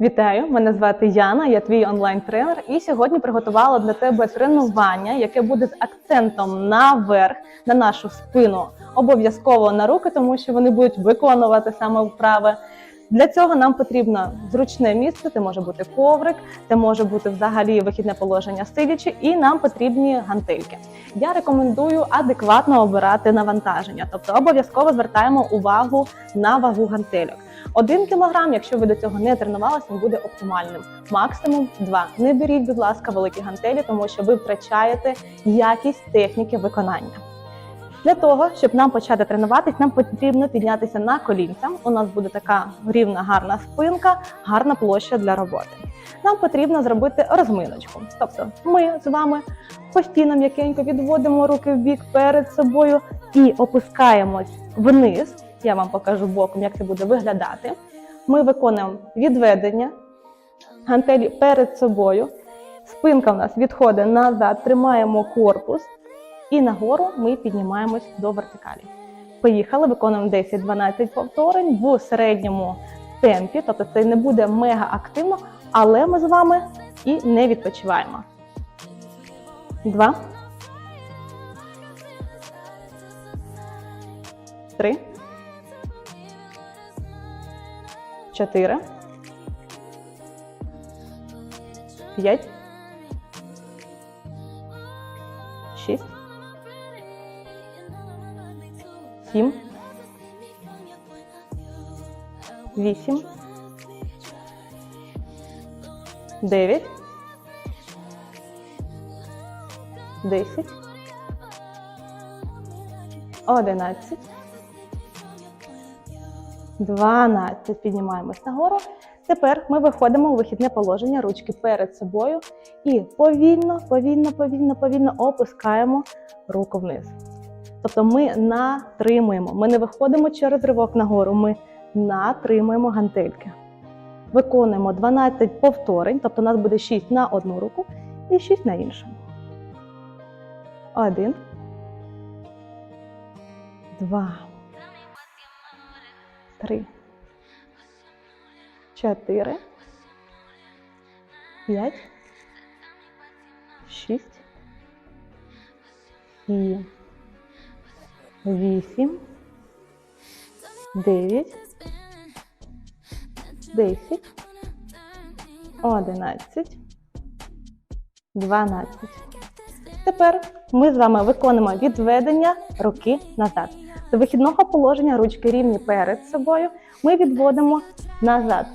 Вітаю, мене звати Яна, я твій онлайн-тренер, і сьогодні приготувала для тебе тренування, яке буде з акцентом наверх, на нашу спину, обов'язково на руки, тому що вони будуть виконувати саме вправи. Для цього нам потрібно зручне місце, це може бути коврик, це може бути взагалі вихідне положення сидячи, і нам потрібні гантельки. Я рекомендую адекватно обирати навантаження, тобто обов'язково звертаємо увагу на вагу гантельок. Один кілограм, якщо ви до цього не тренувалися, буде оптимальним. Максимум два. Не беріть, будь ласка, великі гантелі, тому що ви втрачаєте якість техніки виконання. Для того, щоб нам почати тренуватись, нам потрібно піднятися на колінця. У нас буде така рівна гарна спинка, гарна площа для роботи. Нам потрібно зробити розминочку. Тобто ми з вами постійно м'якенько відводимо руки в бік перед собою і опускаємось вниз. Я вам покажу боком, як це буде виглядати. Ми виконуємо відведення гантелі перед собою. Спинка в нас відходить назад, тримаємо корпус. І нагору ми піднімаємось до вертикалі. Поїхали, виконуємо 10-12 повторень в середньому темпі, тобто це не буде мега активно, але ми з вами і не відпочиваємо. Два. Три. Чотири. П'ять. 8, 9, 10, 11, 12. Піднімаємось нагору. Тепер ми виходимо у вихідне положення ручки перед собою і повільно, повільно, повільно, повільно опускаємо руку вниз. Тобто ми натримуємо, ми не виходимо через ривок нагору. ми натримуємо гантельки. Виконуємо 12 повторень, тобто у нас буде 6 на одну руку і 6 на іншу. Один. Два. Три. Чотири. П'ять. Шість. Сім. Вісім. Дев'ять. Десять. Одинадцять. Дванадцять. Тепер ми з вами виконуємо відведення руки назад. До вихідного положення ручки рівні перед собою. Ми відводимо назад.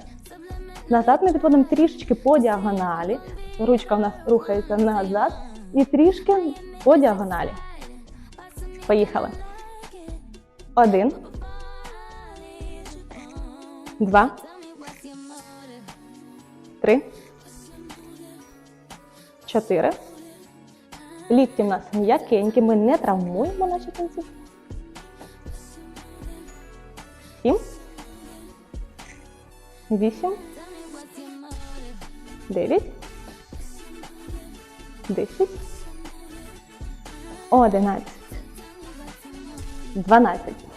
Назад ми відводимо трішечки по діагоналі. Ручка в нас рухається назад і трішки по діагоналі. Поїхали. Один. Два. Три. Чотири. Лікті в нас м'якенькі, ми не травмуємо наші кінці. Сім. Вісім. Дев'ять. Десять. Одинадцять. Дванадцять.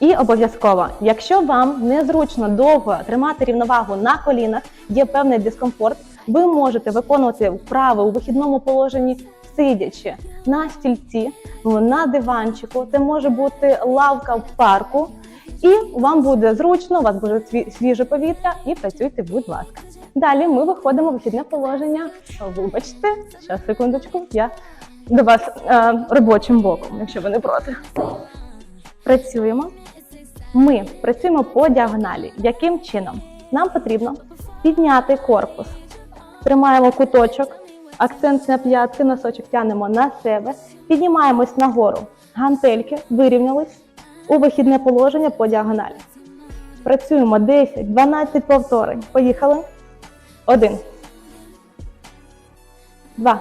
І обов'язково, якщо вам незручно довго тримати рівновагу на колінах, є певний дискомфорт, ви можете виконувати вправи у вихідному положенні сидячи на стільці, на диванчику. Це може бути лавка в парку. І вам буде зручно, у вас буде сві- свіже повітря, і працюйте, будь ласка. Далі ми виходимо в вихідне положення. Вибачте, зараз секундочку, я до вас е, робочим боком, якщо ви не проти. Працюємо. Ми працюємо по діагоналі. Яким чином? Нам потрібно підняти корпус. Тримаємо куточок, акцент на п'ятки, носочок тянемо на себе, піднімаємось нагору. Гантельки вирівнялись у вихідне положення по діагоналі. Працюємо 10-12 повторень. Поїхали. Один. Два.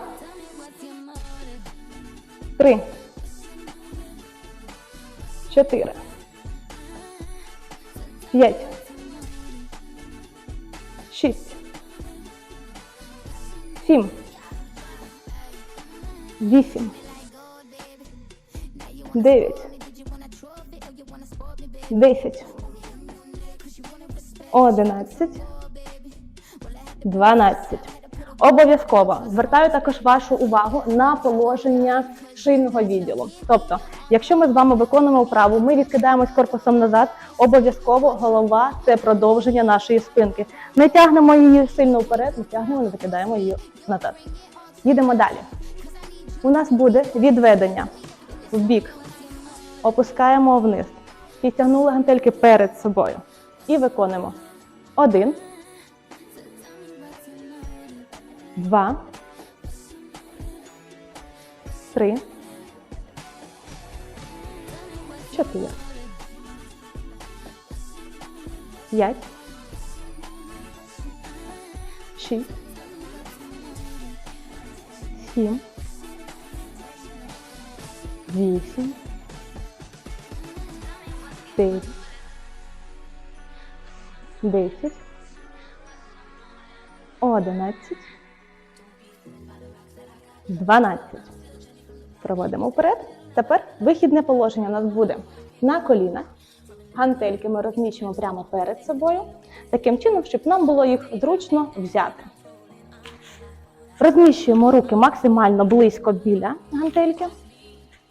Три. Чотири. П'ять. Шість. Сім. Вісім. Дев'ять. Десять. Одинадцять. 12. Обов'язково звертаю також вашу увагу на положення шийного відділу. Тобто, якщо ми з вами виконуємо вправу, ми відкидаємось корпусом назад. Обов'язково голова це продовження нашої спинки. Не тягнемо її сильно вперед, не тягнемо, не закидаємо її назад. Їдемо далі. У нас буде відведення в бік. Опускаємо вниз. Підтягнули гантельки перед собою. І виконуємо. Один. Два. Три. Чотири. П'ять. Шість. Сім. Вісім. Дев'ять. Десять. Одинадцять. 12. Проводимо вперед. Тепер вихідне положення у нас буде на колінах. Гантельки ми розміщуємо прямо перед собою, таким чином, щоб нам було їх зручно взяти. Розміщуємо руки максимально близько біля гантельки.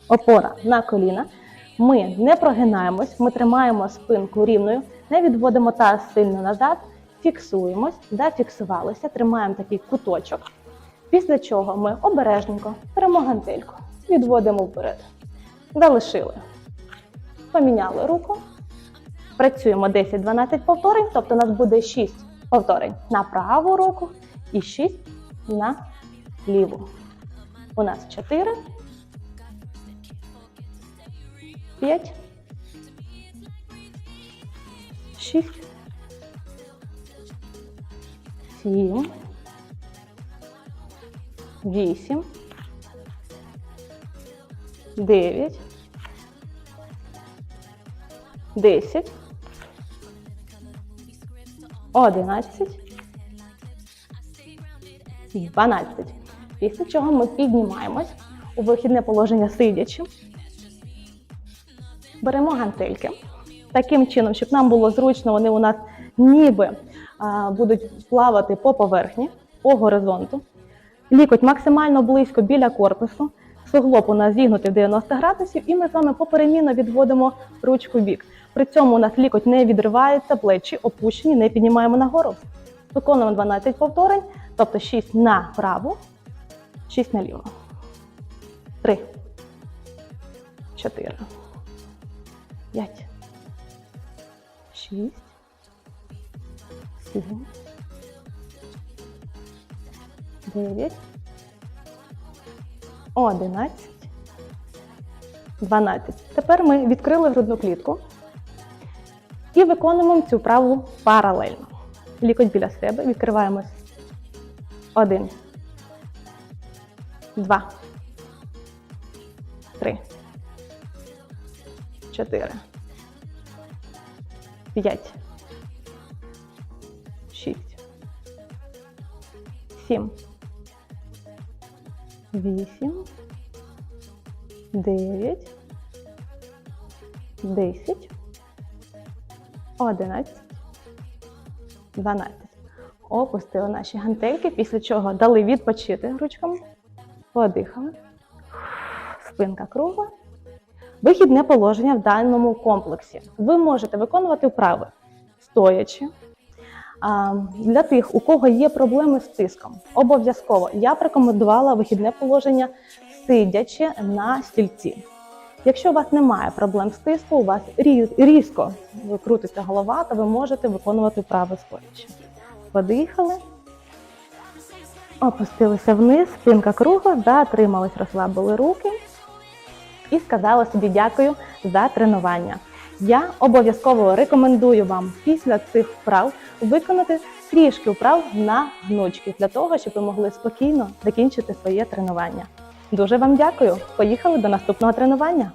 Опора на коліна. Ми не прогинаємось, ми тримаємо спинку рівною, не відводимо таз сильно назад, фіксуємось, зафіксувалися, тримаємо такий куточок. Після чого ми обережненько беремо гантельку, відводимо вперед. Залишили. Поміняли руку. Працюємо 10-12 повторень, тобто у нас буде 6 повторень на праву руку і 6 на ліву. У нас 4, 5, 6, 7, вісім, дев'ять, десять, одинадцять, дванадцять. Після чого ми піднімаємось у вихідне положення сидячи. Беремо гантельки. Таким чином, щоб нам було зручно, вони у нас ніби а, будуть плавати по поверхні, по горизонту. Лікоть максимально близько біля корпусу. Суглоб у нас зігнутий в 90 градусів, і ми з вами поперемінно відводимо ручку бік. При цьому у нас лікоть не відривається, плечі опущені, не піднімаємо нагору. Виконуємо 12 повторень, тобто 6 на праву, 6 на ліву. 3, 4, 5, 6, 7, 9, 11, 12. Тепер ми відкрили грудну клітку і виконуємо цю вправу паралельно. Лікоть біля себе, відкриваємось. Один, два, три, чотири, п'ять, шість, сім. Вісім, дев'ять, десять, одинадцять, дванадцять. Опустили наші гантельки, після чого дали відпочити ручками, подихали. Спинка кругла. Вихідне положення в даному комплексі. Ви можете виконувати вправи стоячи. Для тих, у кого є проблеми з тиском, обов'язково я б рекомендувала вихідне положення сидячи на стільці. Якщо у вас немає проблем з тиском, у вас різко крутиться голова, то ви можете виконувати вправи стоячи. Подихали, опустилися вниз, спинка кругла, затримались, розслабили руки і сказала собі дякую за тренування. Я обов'язково рекомендую вам після цих вправ виконати трішки вправ на гнучки для того, щоб ви могли спокійно закінчити своє тренування. Дуже вам дякую. Поїхали до наступного тренування.